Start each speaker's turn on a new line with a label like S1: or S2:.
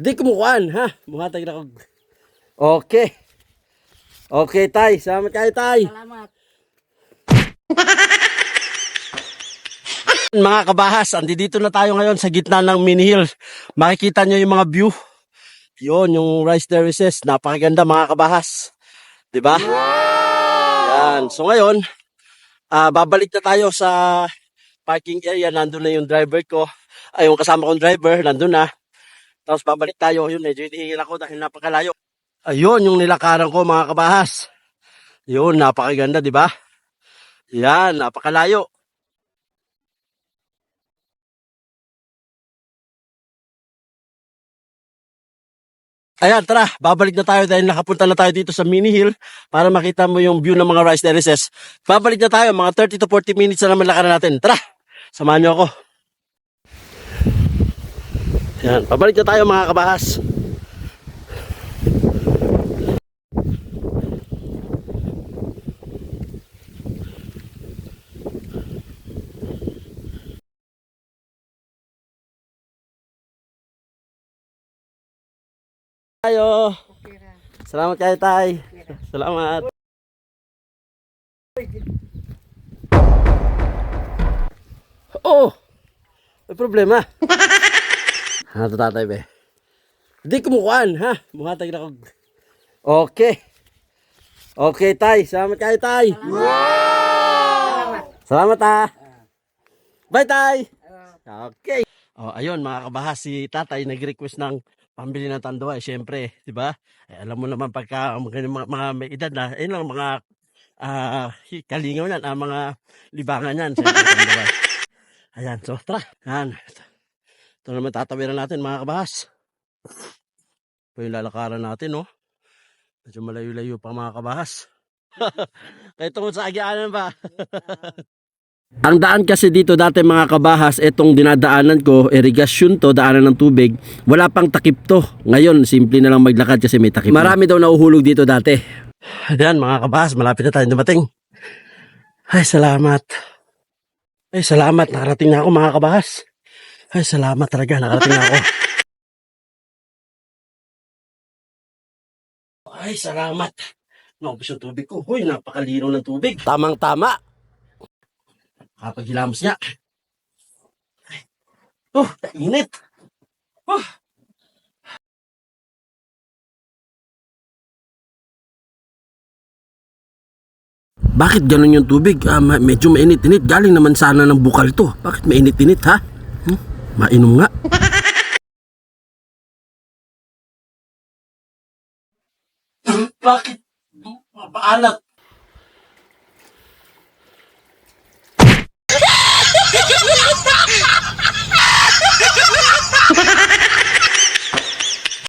S1: Di kumukuan, ha? Buhatag na kog. Okay. Okay, tay. Salamat kayo, tay.
S2: Salamat.
S1: Mga kabahas, andi dito na tayo ngayon sa gitna ng mini hill. Makikita nyo yung mga view. Yun, yung rice terraces. Napakaganda mga kabahas. 'Di ba? Yan. So ngayon, ah babalik na tayo sa parking area. Nandun na yung driver ko. Ay, yung kasama kong driver, nandun na. Tapos babalik tayo. Yun, medyo hinihil ako dahil napakalayo. Ayun, yung nilakaran ko mga kabahas. Yun, napakaganda, di ba? Yan, napakalayo. Ayan, tara, babalik na tayo dahil nakapunta na tayo dito sa mini hill para makita mo yung view ng mga rice terraces. Babalik na tayo, mga 30 to 40 minutes na naman lakaran natin. Tara, samahan niyo ako. Ayan, pabalik na tayo mga kabahas. Tayo. Salamat kayo, Tay. Salamat. Oh! May problema. ha, ito tatay, be. Hindi kumukuan, ha? Buhatag na kog. Okay. Okay, Tay. Salamat kayo, Tay. Salamat, ha. Bye, Tay. Okay. Oh, ayun mga kabahas, si tatay nag-request ng pambili ng tanduay, syempre, di ba? Eh, alam mo naman pagka mga, mga, mga may edad na, ayun lang mga ah kalingaw yan, ah, mga libangan yan. Syempre. Ayan, so tara. Yan. Ito naman tatawiran natin mga kabahas. Ito yung lalakaran natin, no? Medyo malayo-layo pa mga kabahas. Kaya tungkol sa agyaanan ba? Ang daan kasi dito dati mga kabahas, itong dinadaanan ko, irigasyon to, daanan ng tubig. Wala pang takip to. Ngayon, simple na lang maglakad kasi may takip. Marami daw nauhulog dito dati. Ayan mga kabahas, malapit na tayo dumating. Ay, salamat. Ay, salamat. Nakarating na ako mga kabahas. Ay, salamat talaga. Nakarating na ako. Ay, salamat. Naubos yung tubig ko. Huy, napakalino ng tubig. Tamang-tama. Kapag hilamos niya. Ay. Oh, init. Oh. Bakit ganun yung tubig? Ah, medyo mainit-init. Galing naman sana ng bukal to. Bakit mainit-init ha? Hmm? Mainom nga. Bakit? Paalat.